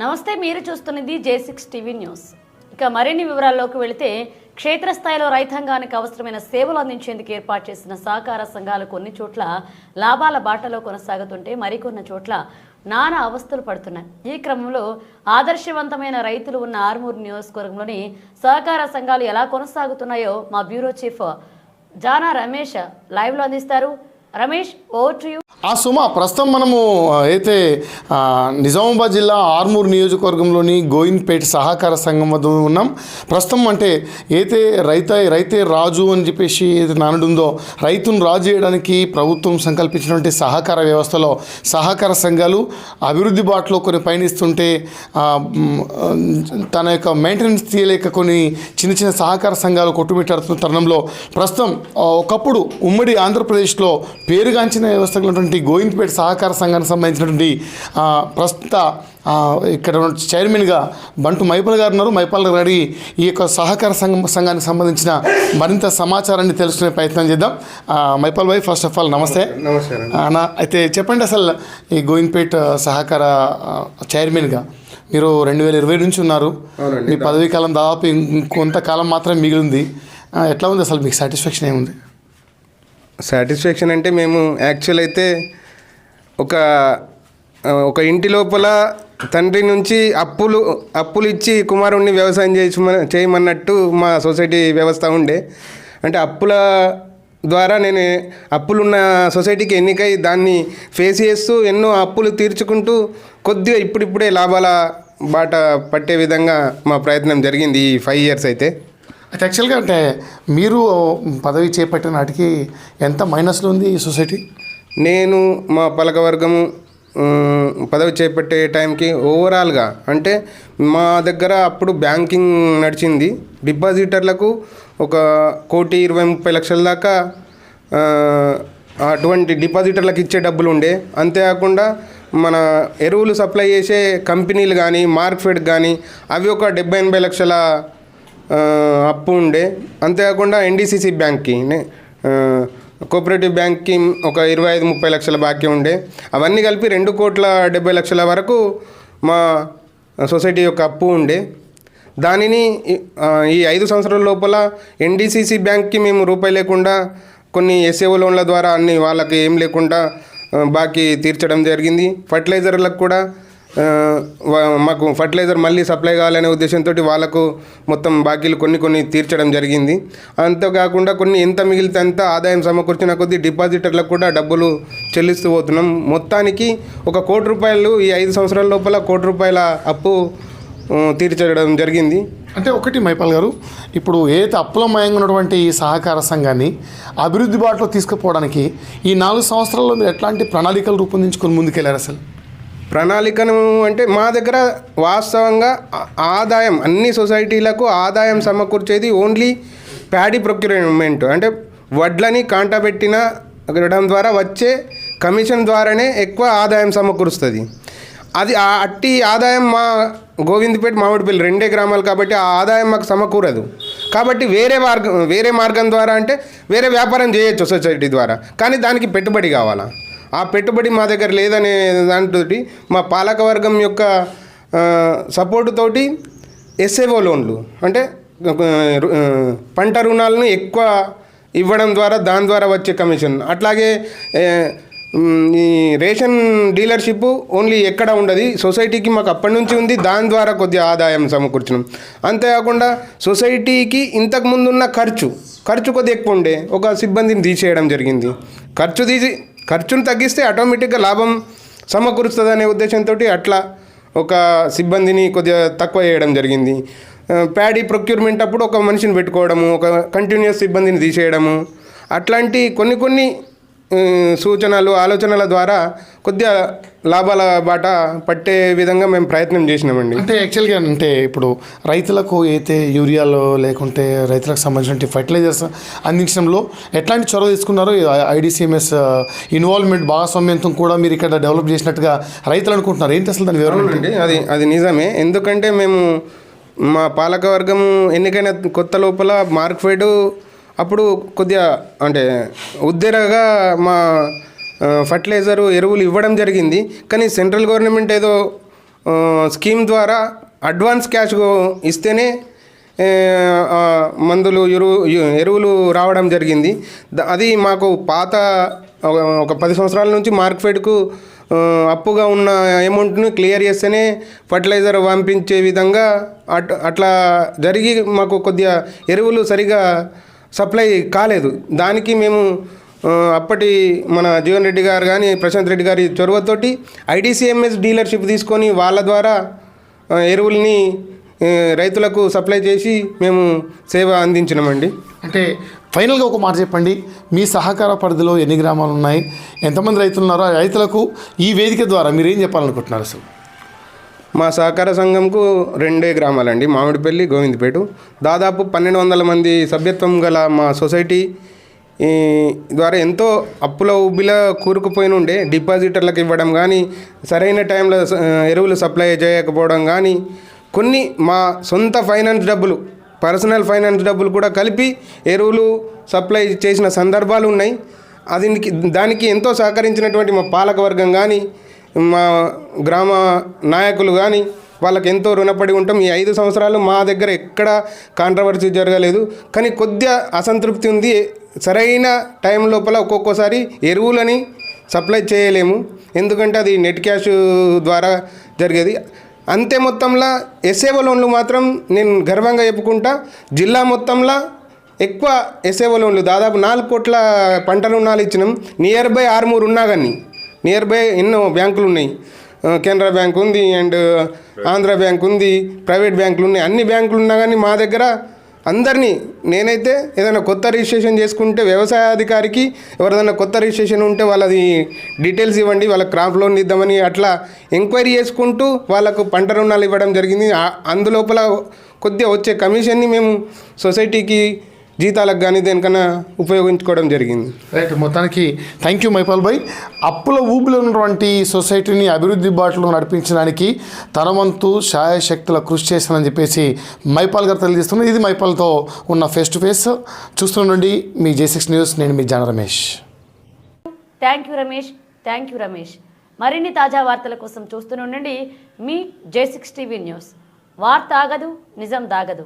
నమస్తే మీరు చూస్తున్నది జే సిక్స్ టీవీ న్యూస్. ఇక మరిన్ని వివరాల్లోకి వెళితే క్షేత్రస్థాయిలో రైతాంగానికి అవసరమైన సేవలు అందించేందుకు ఏర్పాటు చేసిన సహకార సంఘాలు కొన్ని చోట్ల లాభాల బాటలో కొనసాగుతుంటే మరికొన్ని చోట్ల నానా అవస్థలు పడుతున్నాయి. ఈ క్రమంలో ఆదర్శవంతమైన రైతులు ఉన్న ఆర్మూర్ నియోజకవర్గంలోని సహకార సంఘాలు ఎలా కొనసాగుతున్నాయో మా బ్యూరో చీఫ్ జానా రమేష్ లైవ్లో అందిస్తారు. రమేష్ ఓవర్ టు యూ ఆ సుమ ప్రస్తుతం మనము అయితే నిజామాబాద్ జిల్లా ఆర్మూర్ నియోజకవర్గంలోని గోవింద్పేట సహకార సంఘం వద్ద ఉన్నాం. ప్రస్తుతం అంటే అయితే రైత రైతే రాజు అని చెప్పేసి ఏదైతే నానుడు ఉందో రైతును రాజు చేయడానికి ప్రభుత్వం సంకల్పించినటువంటి సహకార వ్యవస్థలో సహకార సంఘాలు అభివృద్ధి బాటలో కొన్ని పయనిస్తుంటే తన యొక్క మెయింటెనెన్స్ తీయలేక కొన్ని చిన్న చిన్న సహకార సంఘాలు కొట్టుమిట్టాడుతున్న తరుణంలో ప్రస్తుతం ఒకప్పుడు ఉమ్మడి ఆంధ్రప్రదేశ్లో పేరుగాంచిన వ్యవస్థ ఉన్నటువంటి గోవింద్పేట సహకార సంఘానికి సంబంధించినటువంటి ప్రస్తుత ఇక్కడ చైర్మన్గా బంటు మైపాల్ గారు ఉన్నారు. మైపాల్ గారు అడిగి ఈ యొక్క సహకార సంఘం సంఘానికి సంబంధించిన మరింత సమాచారాన్ని తెలుసుకునే ప్రయత్నం చేద్దాం. మైపాల్ భాయ్ ఫస్ట్ ఆఫ్ ఆల్ నమస్తే. నమస్కారం ఆ, నా అయితే చెప్పండి అసలు ఈ గోవింద్పేట సహకార చైర్మన్గా మీరు రెండు వేల ఇరవై నుంచి ఉన్నారు. మీ పదవీ కాలం దాదాపు ఇంకొంతకాలం మాత్రమే మిగిలింది. ఎట్లా ఉంది అసలు మీకు సాటిస్ఫాక్షన్ ఏముంది? సాటిస్ఫాక్షన్ అంటే మేము యాక్చువల్ అయితే ఒక ఒక ఇంటి లోపల తండ్రి నుంచి అప్పులు అప్పులు ఇచ్చి కుమారుణ్ణి వ్యవసాయం చేయమ చేయమన్నట్టు మా సొసైటీ వ్యవస్థ ఉండే. అంటే అప్పుల ద్వారా నేను అప్పులున్న సొసైటీకి ఎన్నికై దాన్ని ఫేస్ చేస్తూ ఎన్నో అప్పులు తీర్చుకుంటూ కొద్దిగా ఇప్పుడిప్పుడే లాభాల బాట పట్టే విధంగా మా ప్రయత్నం జరిగింది ఈ ఫైవ్ ఇయర్స్ అయితే. అయితే యాక్చువల్గా అంటే మీరు పదవి చేపట్టిన నాటికి ఎంత మైనస్లో ఉంది ఈ సొసైటీ? నేను మా పలకవర్గము పదవి చేపట్టే టైంకి ఓవరాల్గా అంటే మా దగ్గర అప్పుడు బ్యాంకింగ్ నడిచింది. డిపాజిటర్లకు ఒక కోటి ఇరవై ముప్పై లక్షల దాకా అటువంటి డిపాజిటర్లకు ఇచ్చే డబ్బులు ఉండే అంతేకాకుండా మన ఎరువులు సప్లై చేసే కంపెనీలు కానీ మార్క్ఫెడ్ కానీ అవి ఒక డెబ్బై ఎనభై లక్షల అప్పు ఉండే. అంతేకాకుండా ఎన్డీసీసీ బ్యాంక్కి నే- కోఆపరేటివ్ బ్యాంక్కి ఒక ఇరవై ఐదు ముప్పై లక్షల బాకీ ఉండే. అవన్నీ కలిపి రెండు కోట్ల డెబ్బై లక్షల వరకు మా సొసైటీ యొక్క అప్పు ఉండే. దానిని ఈ- ఐదు సంవత్సరాల లోపల ఎన్డీసీసీ బ్యాంక్కి మేము రూపాయి లేకుండా కొన్ని ఎస్ఏఓ లోన్ల ద్వారా అన్ని వాళ్ళకి ఏం లేకుండా బాకీ తీర్చడం జరిగింది. ఫర్టిలైజర్లకు కూడా మాకు ఫర్టిలైజర్ మళ్ళీ సప్లై కావాలనే ఉద్దేశంతో వాళ్ళకు మొత్తం బాకీలు కొన్ని కొన్ని తీర్చడం జరిగింది. అంతేకాకుండా కొన్ని ఎంత మిగిలితే అంత ఆదాయం సమకూర్చిన కొద్దీ డిపాజిటర్లకు కూడా డబ్బులు చెల్లిస్తూ పోతున్నాం. మొత్తానికి ఒక కోటి రూపాయలు ఈ ఐదు సంవత్సరాల లోపల కోటి రూపాయల అప్పు తీర్చడం జరిగింది. అంటే ఒకటి మైపాల్ గారు ఇప్పుడు ఏదైతే అప్పులమయంగా ఉన్నటువంటి ఈ సహకార సంఘాన్ని అభివృద్ధి బాటలో తీసుకుపోవడానికి ఈ నాలుగు సంవత్సరాల్లో మీరు ఎట్లాంటి ప్రణాళికలు రూపొందించుకొని ముందుకెళ్ళారు అసలు? ప్రణాళికను అంటే మా దగ్గర వాస్తవంగా ఆదాయం అన్ని సొసైటీలకు ఆదాయం సమకూర్చేది ఓన్లీ ప్యాడీ ప్రొక్యూర్మెంట్. అంటే వడ్లని కాంటబెట్టిన పెట్టడం ద్వారా వచ్చే కమిషన్ ద్వారానే ఎక్కువ ఆదాయం సమకూరుస్తుంది. అది ఆ అట్టి ఆదాయం మా గోవిందపేట మామిడిపల్లి రెండే గ్రామాలు కాబట్టి ఆ ఆదాయం మాకు సమకూరదు. కాబట్టి వేరే మార్గం వేరే మార్గం ద్వారా అంటే వేరే వ్యాపారం చేయొచ్చు సొసైటీ ద్వారా. కానీ దానికి పెట్టుబడి కావాలా? ఆ పెట్టుబడి మా దగ్గర లేదనే దాంతో మా పాలకవర్గం యొక్క సపోర్టుతోటి సపోర్టు తోటి ఎస్ఏఓ లోన్లు అంటే పంట రుణాలను ఎక్కువ ఇవ్వడం ద్వారా దాని ద్వారా వచ్చే కమిషన్. అట్లాగే ఈ రేషన్ డీలర్షిప్ ఓన్లీ ఎక్కడ ఉండదు సొసైటీకి మాకు అప్పటి నుంచి ఉంది దాని ద్వారా కొద్దిగా ఆదాయం సమకూర్చడం అంతేకాకుండా సొసైటీకి ఇంతకు ముందున్న ఖర్చు ఖర్చు కొద్దిగా ఎక్కువ ఉండే ఒక సిబ్బందిని తీసేయడం జరిగింది. ఖర్చు తీసి ఖర్చును తగ్గిస్తే ఆటోమేటిక్గా లాభం సమకూరుస్తుంది అనే ఉద్దేశంతో అట్లా ఒక సిబ్బందిని కొద్దిగా తక్కువ చేయడం జరిగింది. ప్యాడీ ప్రొక్యూర్మెంట్ అప్పుడు ఒక మనిషిని పెట్టుకోవడము ఒక కంటిన్యూస్ సిబ్బందిని తీసేయడము అట్లాంటి కొన్ని కొన్ని సూచనలు ఆలోచనల ద్వారా కొద్దిగా లాభాల బాట పట్టే విధంగా మేము ప్రయత్నం చేసినామండి. అంటే యాక్చువల్గా అంటే ఇప్పుడు రైతులకు అయితే యూరియాలో లేకుంటే రైతులకు సంబంధించిన ఫర్టిలైజర్స్ అందించడంలో ఎట్లాంటి చొరవ తీసుకున్నారో ఐడిసిఎంఎస్ ఇన్వాల్వ్మెంట్ భాగస్వామ్యంతో కూడా మీరు ఇక్కడ డెవలప్ చేసినట్టుగా రైతులు అనుకుంటున్నారు. ఏంటి అసలు దాని వివరణ? అవునండి అది అది నిజమే. ఎందుకంటే మేము మా పాలకవర్గం ఎన్నికైన కొత్త లోపల మార్క్ఫెడ్ అప్పుడు కొద్దిగా అంటే ఉద్దేరగా మా ఫర్టిలైజరు ఎరువులు ఇవ్వడం జరిగింది. కానీ సెంట్రల్ గవర్నమెంట్ ఏదో స్కీమ్ ద్వారా అడ్వాన్స్ క్యాష్ ఇస్తేనే మందులు ఎరువు ఎరువులు రావడం జరిగింది. అది మాకు పాత ఒక- పది సంవత్సరాల నుంచి మార్కెట్కు అప్పుగా ఉన్న అమౌంట్ను క్లియర్ చేస్తేనే ఫర్టిలైజర్ పంపించే విధంగా అట్ అట్లా జరిగి మాకు కొద్దిగా ఎరువులు సరిగా సప్లై కాలేదు. దానికి మేము అప్పటి మన జీవన్ రెడ్డి గారు కానీ ప్రశాంత్ రెడ్డి గారి చొరవతోటి ఐడిసిఎంఎస్ డీలర్షిప్ తీసుకొని వాళ్ళ ద్వారా ఎరువుల్ని రైతులకు సప్లై చేసి మేము సేవ అందించినామండి. అంటే ఫైనల్గా ఒక మాట చెప్పండి. మీ సహకార పరిధిలో ఎన్ని గ్రామాలు ఉన్నాయి? ఎంతమంది రైతులు ఉన్నారో రైతులకు ఈ వేదిక ద్వారా మీరు ఏం చెప్పాలనుకుంటున్నారు అసలు? మా సహకార సంఘంకు రెండే గ్రామాలండి. మామిడిపల్లి గోవిందపేట. దాదాపు పన్నెండు వందల మంది సభ్యత్వం గల మా సొసైటీ ఈ ద్వారా ఎంతో అప్పుల ఉబ్బిల కూరుకుపోయిన ఉండే డిపాజిటర్లకు ఇవ్వడం కానీ సరైన టైంలో ఎరువులు సప్లై చేయకపోవడం కానీ కొన్ని మా సొంత ఫైనాన్స్ డబ్బులు పర్సనల్ ఫైనాన్స్ డబ్బులు కూడా కలిపి ఎరువులు సప్లై చేసిన సందర్భాలు ఉన్నాయి. అది దానికి ఎంతో సహకరించినటువంటి మా పాలకవర్గం కానీ మా గ్రామ నాయకులు కానీ వాళ్ళకి ఎంతో రుణపడి ఉంటాం. ఈ ఐదు సంవత్సరాలు మా దగ్గర ఎక్కడ కాంట్రవర్సీ జరగలేదు. కానీ కొద్దిగా అసంతృప్తి ఉంది. సరైన టైం లోపల ఒక్కొక్కసారి ఎరువులని సప్లై చేయలేము. ఎందుకంటే అది నెట్ క్యాష్ ద్వారా జరిగేది. అంతే మొత్తంలో ఎస్ఏఓ లోన్లు మాత్రం నేను గర్వంగా చెప్పుకుంటా. జిల్లా మొత్తంలో ఎక్కువ ఎస్ఏఓ లోన్లు దాదాపు నాలుగు కోట్ల పంట రుణాలు ఇచ్చినాం. నియర్ బై ఆరుమూరు ఉన్నా కానీ నియర్ బై ఎన్నో బ్యాంకులు ఉన్నాయి కెనరా బ్యాంక్ ఉంది అండ్ ఆంధ్ర బ్యాంక్ ఉంది ప్రైవేట్ బ్యాంకులు ఉన్నాయి అన్ని బ్యాంకులు ఉన్నా కానీ మా దగ్గర అందరినీ నేనైతే ఏదైనా కొత్త రిజిస్ట్రేషన్ చేసుకుంటే వ్యవసాయ అధికారికి ఎవరిదైనా కొత్త రిజిస్ట్రేషన్ ఉంటే వాళ్ళది డీటెయిల్స్ ఇవ్వండి వాళ్ళకి క్రాప్ లోన్ ఇద్దామని అట్లా ఎంక్వైరీ చేసుకుంటూ వాళ్ళకు పంట రుణాలు ఇవ్వడం జరిగింది. అందులోపల కొద్దిగా వచ్చే కమిషన్ని మేము సొసైటీకి జీతాలకు కానీ దేనికన్నా ఉపయోగించుకోవడం జరిగింది. రైట్ మొత్తానికి థ్యాంక్ యూ మైపాల్ భాయ్ అప్పుల ఊబిలో ఉన్నటువంటి సొసైటీని అభివృద్ధి బాటలో నడిపించడానికి తన వంతు శాయశక్తుల కృషి చేస్తానని చెప్పేసి మైపాల్ గారు తెలియజేస్తున్నారు. ఇది మైపాల్తో ఉన్న ఫేస్ టు ఫేస్ చూస్తుండండి మీ జే సిక్స్ న్యూస్ నేను మీ Jana Ramesh. Thank you Ramesh thank you Ramesh మరిన్ని తాజా వార్తల కోసం చూస్తూనే ఉండండి మీ జే సిక్స్ టీవీ న్యూస్ వార్త ఆగదు నిజం దాగదు.